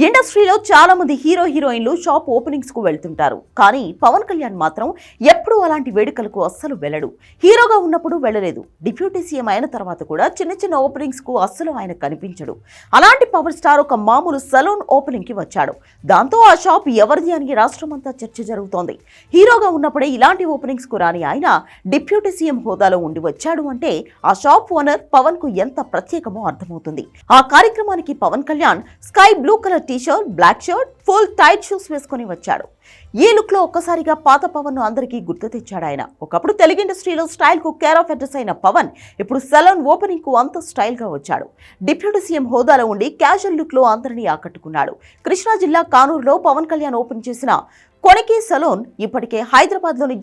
ఇండస్ట్రీలో చాలా మంది హీరో హీరోయిన్లు షాప్ ఓపెనింగ్స్కు వెళ్తుంటారు. కానీ పవన్ కళ్యాణ్ మాత్రం ఎప్పుడూ అలాంటి వేడుకలకు అస్సలు వెళ్ళడు. హీరోగా ఉన్నప్పుడు వెళ్ళలేదు. డిప్యూటీ సీఎం అయిన తర్వాత కూడా చిన్న చిన్న ఓపెనింగ్స్కు అస్సలు ఆయన కనిపించడు. అలాంటి పవర్ స్టార్ ఒక మామూలు సలూన్ ఓపెనింగ్కి వచ్చాడు. దాంతో ఆ షాప్ ఎవరిది అని రాష్ట్రమంతా చర్చ జరుగుతోంది. హీరోగా ఉన్నప్పుడే ఇలాంటి ఓపెనింగ్స్కు రాని ఆయన డిప్యూటీ సీఎం హోదాలో ఉండి వచ్చాడు అంటే ఆ షాప్ ఓనర్ పవన్కు ఎంత ప్రత్యేకమో అర్థమవుతుంది. ఆ కార్యక్రమానికి Pawan Kalyan sky blue colour t-shirt, black shirt full tight shoes వేసుకొని వచ్చాడు. ఈ లుక్లో ఒక్కసారిగా పాత పవన్ను అందరికీ గుర్తు తెచ్చాడు ఆయన. ఒకప్పుడు తెలుగు ఇండస్ట్రీలో స్టైల్కు కేర్ ఆఫ్ అడ్రస్ అయిన పవన్ ఇప్పుడు సెలూన్ ఓపెనింగ్కు అంత స్టైల్గా వచ్చాడు. డిప్యూటీ సీఎం హోదాలో ఉండి క్యాజువల్ లుక్లో అందరినీ ఆకట్టుకున్నాడు. కృష్ణా జిల్లా కానూరులో పవన్ కళ్యాణ్ ఓపెన్ చేసిన కొణికి సలోన్ ఇప్పటికే హైదరాబాద్లోని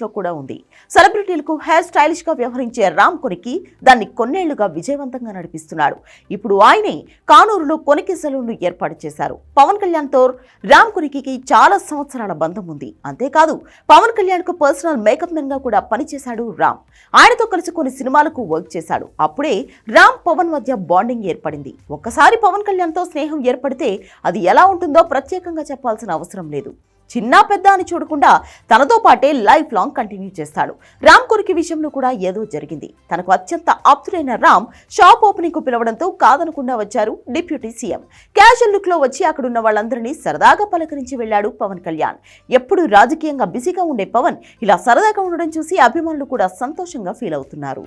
లో కూడా ఉంది. సెలబ్రిటీలకు హెయిర్ స్టైలిష్గా వ్యవహరించే రామ్ కొనికి దాన్ని కొన్నేళ్ళుగా విజయవంతంగా నడిపిస్తున్నాడు. ఇప్పుడు ఆయనే కానూరులో కొనికి సలోన్ను ఏర్పాటు చేశారు. పవన్ కళ్యాణ్ కిషోర్ రామ్ కురికి చాలా సంవత్సరాల బంధం ఉంది. అంతేకాదు పవన్ కళ్యాణ్కు పర్సనల్ మేకప్ మెన్గా కూడా పనిచేశాడు రామ్. ఆయనతో కలిసి కొన్ని సినిమాలకు వర్క్ చేశాడు. అప్పుడే రామ్ పవన్ మధ్య బాండింగ్ ఏర్పడింది. ఒక్కసారి పవన్ కళ్యాణ్తో స్నేహం ఏర్పడితే అది ఎలా ఉంటుందో ప్రత్యేకంగా చెప్పాల్సిన అవసరం లేదు. చిన్న పెద్ద అని చూడకుండా తనతో పాటే లైఫ్ లాంగ్ కంటిన్యూ చేస్తాడు. రామ్ కొరికి విషయంలో కూడా ఏదో జరిగింది. తనకు అత్యంత ఆప్తుడైన రామ్ షాప్ ఓపెనింగ్కు పిలవడంతో కాదనకుండా వచ్చారు డిప్యూటీ సీఎం. క్యాషువల్ లుక్లో వచ్చి అక్కడున్న వాళ్ళందరినీ సరదాగా పలకరించి వెళ్ళాడు పవన్ కళ్యాణ్. ఎప్పుడు రాజకీయంగా బిజీగా ఉండే పవన్ ఇలా సరదాగా ఉండడం చూసి అభిమానులు కూడా సంతోషంగా ఫీల్ అవుతున్నారు.